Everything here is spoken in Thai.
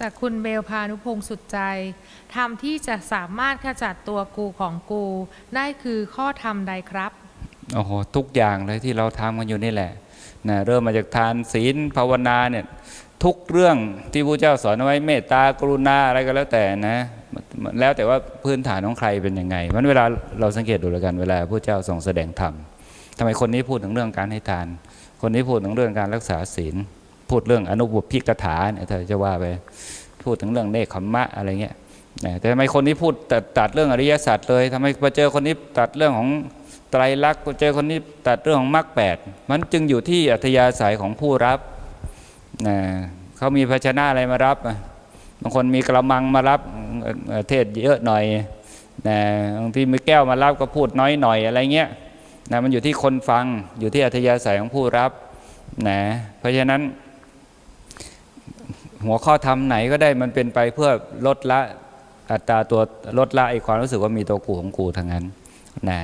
จากคุณเบลพานุพงศ์สุดใจธรรมที่จะสามารถขจัดตัวกูของกู ได้คือข้อธรรมใดครับโอ้โหทุกอย่างเลยที่เราทำกันอยู่นี่แหละนะเริ่มมาจากทานศีลภาวนาเนี่ยทุกเรื่องที่พระเจ้าสอนไว้เมตตากรุณาอะไรก็แล้วแต่นะ แล้วแต่ว่าพื้นฐานของใครเป็นยังไงมันเวลาเราสังเกตดูแล้วกันเวลาพระเจ้าทรงแสดงธรรมทำไมคนนี้พูดถึงเรื่องการให้ทาน คนนี้พูดถึงเรื่องการรักษาศีล พูดเรื่องอนุบุพิกถาเนี่ยถ้าจะว่าไปพูดถึงเรื่องเนคขมมะอะไรเงี้ยนะแต่ทำไมคนนี้พูดตัดตัดเรื่องอริยสัจเลยทำไมมาเจอคนนี้ตัดเรื่องของไตรลักษณ์เจอคนนี้ตัดเรื่องของมรรคแปดมันจึงอยู่ที่อัธยาศัยของผู้รับนะเขามีภาชนะอะไรมารับบางคนมีกระมังมารับเอ่อเอ่อเทศเยอะหน่อยนะบางทีมีแก้วมารับก็พูดน้อยหน่อยอะไรเงี้ยนะมันอยู่ที่คนฟังอยู่ที่อัธยาศัยของผู้รับนะเพราะฉะนั้น หัวข้อธรรมไหนก็ได้มันเป็นไปเพื่อลดละอัตราตัวลดละไอความรู้สึกว่ามีตัวกูของกูทั้งนั้นนะ